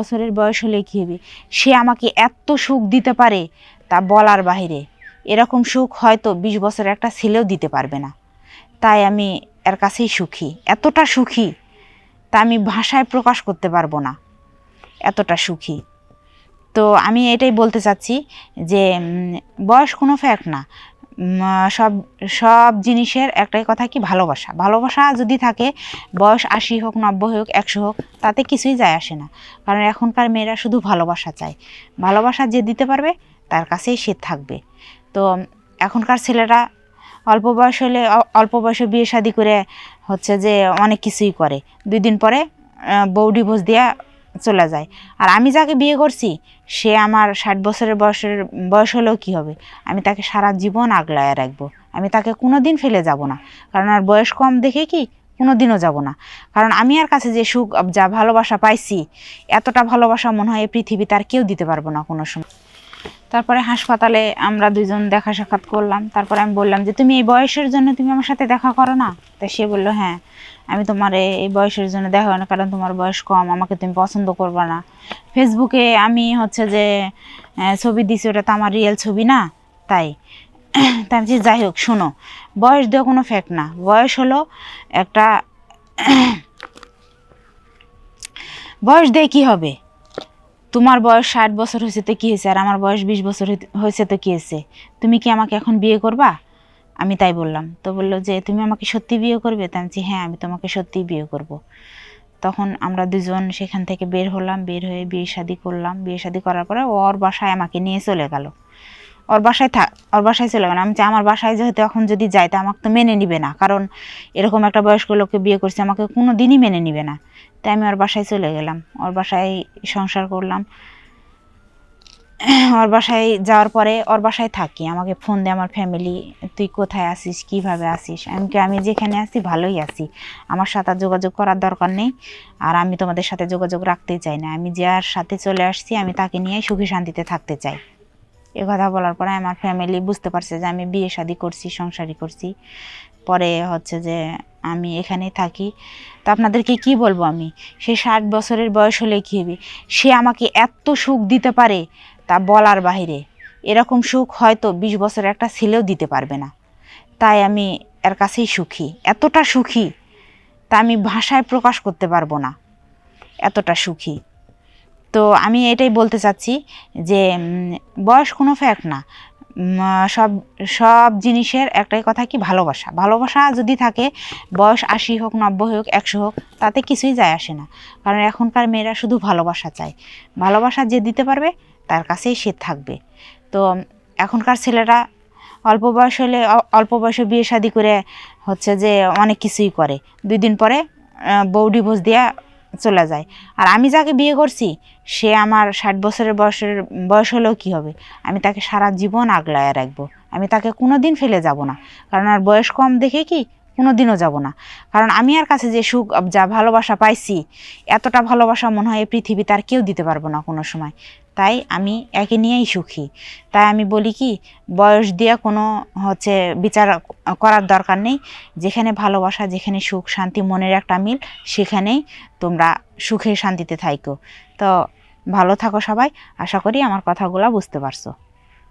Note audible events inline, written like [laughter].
বছরের বয়স হলে কী হবে? সে আমাকে এত সুখ দিতে পারে তা বলার বাহিরে। এরকম সুখ হয়তো বিশ বছরের একটা ছেলেও দিতে পারবে না। তাই আমি এর কাছেই সুখী। এতটা সুখী তা আমি ভাষায় প্রকাশ করতে পারব না। এতটা সুখী। তো আমি এটাই বলতে চাচ্ছি যে বয়স কোনো ফ্যাক্ট না। সব সব জিনিসের একটাই কথা কি? ভালোবাসা। ভালোবাসা যদি থাকে, বয়স আশি হোক, নব্বই হোক, একশো হোক, তাতে কিছুই যায় আসে না। কারণ এখনকার মেয়েরা শুধু ভালোবাসা চায়। ভালোবাসা যে দিতে পারবে, তার কাছেই সে থাকবে। তো, এখনকার ছেলেরা অল্প বয়স হলে অল্প বয়সে বিয়ে শাদি করে হচ্ছে যে অনেক কিছুই করে। দুই দিন পরে বউ ডিভোর্স দিয়া চলে যায়। আর আমি যাকে বিয়ে করছি, সে আমার ষাট বছরের বয়সের, বয়স হলেও কী হবে? আমি তাকে সারা জীবন আগলায় রাখব। আমি তাকে কোনো দিন ফেলে যাব না। কারণ আর বয়স কম দেখে কি কোনো দিনও যাব না। কারণ আমি আর কাছে যে সুখ, যা ভালোবাসা পাইছি, এতটা ভালোবাসা মনে হয় এই পৃথিবীতে আর কেউ দিতে পারব না কোনো সময়। তারপরে হাসপাতালে আমরা দুজন দেখা সাক্ষাৎ করলাম। তারপরে আমি বললাম যে, তুমি এই বয়সের জন্য তুমি আমার সাথে দেখা করো না? তা সে বলল হ্যাঁ আমি তোমার এই বয়সের জন্য দেখা না, কারণ তোমার বয়স কম, আমাকে তুমি পছন্দ করবে না। ফেসবুকে আমি হচ্ছে যে ছবি দিছি, ওটা তো আমার রিয়েল ছবি না, তাই। তাই আমি যাই হোক, শোনো, বয়স দেওয়া কোনো ফ্যাক্ট না। বয়স হলো একটা, বয়স দিয়ে কী হবে? তোমার বয়স ষাট বছর হয়েছে তো কী হয়েছে? আর আমার বয়স বিশ বছর হয়েছে তো কী হয়েছে? তুমি কি আমাকে এখন বিয়ে করবা? আমি তাই বললাম। তো বলল যে, তুমি আমাকে সত্যি বিয়ে করবে? তা আমি হ্যাঁ আমি তোমাকে সত্যিই বিয়ে করব। তখন আমরা দুজন সেখান থেকে বের হলাম, বের হয়ে বিয়ে শাদি করলাম। বিয়ে শাদি করার পরে ওর বাসায় আমাকে নিয়ে চলে গেল। ওর বাসায় থাক ওর বাসায় চলে গেল। আমি চাই আমার বাসায় যেহেতু এখন যদি যাই, তা আমাকে তো মেনে নিবে না। কারণ এরকম একটা বয়স্ক লোককে বিয়ে করছে, আমাকে কোনো দিনই মেনে নিবে না। তাই আমি ওর বাসায় চলে গেলাম। ওর বাসায় সংসার করলাম। [clears throat] ওর বাসায় যাওয়ার পরে ওর বাসায় থাকি। আমাকে ফোন দেয় আমার ফ্যামিলি তুই কোথায় আসিস কীভাবে আসিস আমি আমি যেখানে আছি, ভালোই আছি। আমার সাথে যোগাযোগ করার দরকার নেই। আর আমি তোমাদের সাথে যোগাযোগ রাখতেই চাই না। আমি যার সাথে চলে আসছি, আমি তাকে নিয়ে সুখী শান্তিতে থাকতে চাই। এ কথা বলার পরে আমার ফ্যামিলি বুঝতে পারছে যে আমি বিয়ে শাদি করছি, সংসারই করছি। পরে হচ্ছে যে আমি এখানেই থাকি। তো আপনাদেরকে কি বলব আমি? সে ষাট বছরের বয়স হলে কী হবে? সে আমাকে এত সুখ দিতে পারে তা বলার বাহিরে। এরকম সুখ হয়তো বিশ বছরের একটা ছেলেও দিতে পারবে না। তাই আমি এর কাছেই সুখী। এতটা সুখী তা আমি ভাষায় প্রকাশ করতে পারব না। এতটা সুখী। তো আমি এটাই বলতে চাচ্ছি যে বয়স কোনো ফ্যাক্ট না। সব সব জিনিসের একটাই কথা কি ভালোবাসা। ভালোবাসা যদি থাকে, বয়স আশি হোক, নব্বই হোক, একশো হোক, তাতে কিছুই যায় আসে না। কারণ এখনকার মেয়েরা শুধু ভালোবাসা চায়। ভালোবাসা যে দিতে পারবে, তার কাছেই সে থাকবে। তো, এখনকার ছেলেরা অল্প বয়স হলে অল্প বয়সে বিয়ে শাদি করে হচ্ছে যে অনেক কিছুই করে। দুই দিন পরে বউ ডিভোর্স দিয়া চলে যায়। আর আমি যাকে বিয়ে করছি, সে আমার ষাট বছরের বয়সের, বয়স হলেও কী হবে? আমি তাকে সারা জীবন আগলায় রাখব। আমি তাকে কোনো দিন ফেলে যাব না। কারণ আর বয়স কম দেখে কি কোনো দিনও যাব না। কারণ আমি আর কাছে যে সুখ, যা ভালোবাসা পাইছি, এতটা ভালোবাসা মনে হয় এই পৃথিবীতে আর কেউ দিতে পারব না কোনো সময়। তাই আমি একে নিয়েই সুখী। তাই আমি বলি কি, বয়স দিয়ে কোনো হচ্ছে বিচার করার দরকার নেই। যেখানে ভালোবাসা, যেখানে সুখ, শান্তি, মনের একটা মিল, সেখানেই তোমরা সুখে শান্তিতে থাইকো। তো ভালো থাকো সবাই। আশা করি আমার কথাগুলো বুঝতে পারছ।